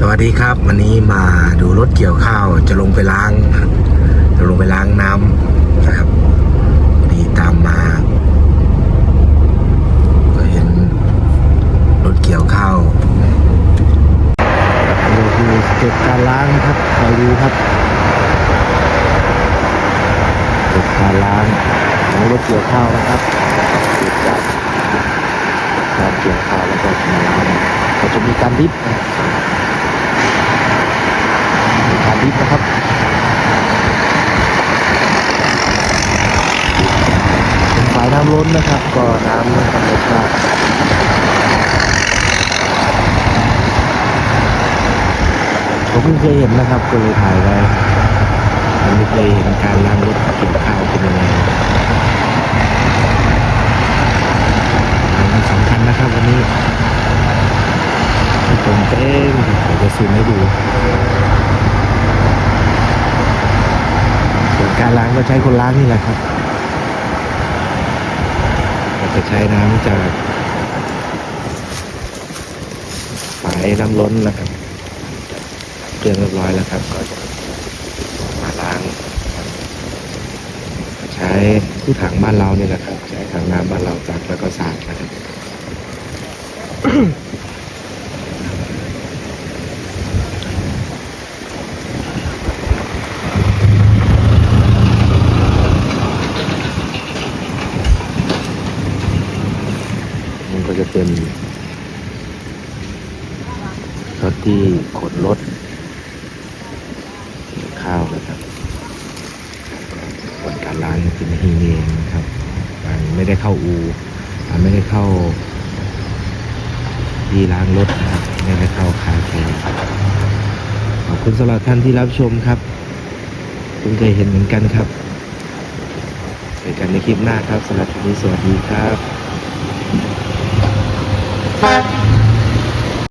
สวัสดีครับ วันนี้มาดูรถเกี่ยวข้าวจะลงไปล้าง จะลงไปล้างน้ำนะครับพอดีตามมา ก็เห็นรถเกี่ยวข้าวนี่คือเก็บการล้างครับคอยดูครับเก็บการล้างของรถเกี่ยวข้าวนะครับเก็บจากการเกี่ยวข้าวแล้วก็มาล้างก็จะมีการดิฟนะ การดิฟนะครับเป็นฝายน้ำล้นนะครับ ก็น้ำธรรมชาติผมเพิ่งเคยเห็นนะครับก็เลยถ่ายไว้ผมไม่เคยเห็นการล้างรถเกี่ยวข้าวเป็นยังไงมันสำคัญนะครับวันนี้ให้ตรงเต้งเดี๋ยวจะซูมให้ดูส่วนการล้างก็ใช้คนล้างนี่แหละครับ จะใช้น้ำจากสายน้ำล้นนะครับเครื่องเรียบร้อยแล้วครับ ก็จะมาล้าง ใช้ตู้ถังบ้านเรานี่แหละครับ ใช้ถังน้ำบ้านเราจักแล้วก็สาดนะครับ จะเป็นรถที่ขนรถข้าวนะครับผลการล้างเป็นอย่างนี้เองนะครับไม่ได้เข้าอูไม่ได้เข้าที่ล้างรถนะครับไม่ได้เข้าคาเฟ่ขอบคุณสำหรับท่านที่รับชมครับคุณเคยเห็นเหมือนกันครับเจอกันในคลิปหน้าครับสำหรับวันนี้สวัสดีครับ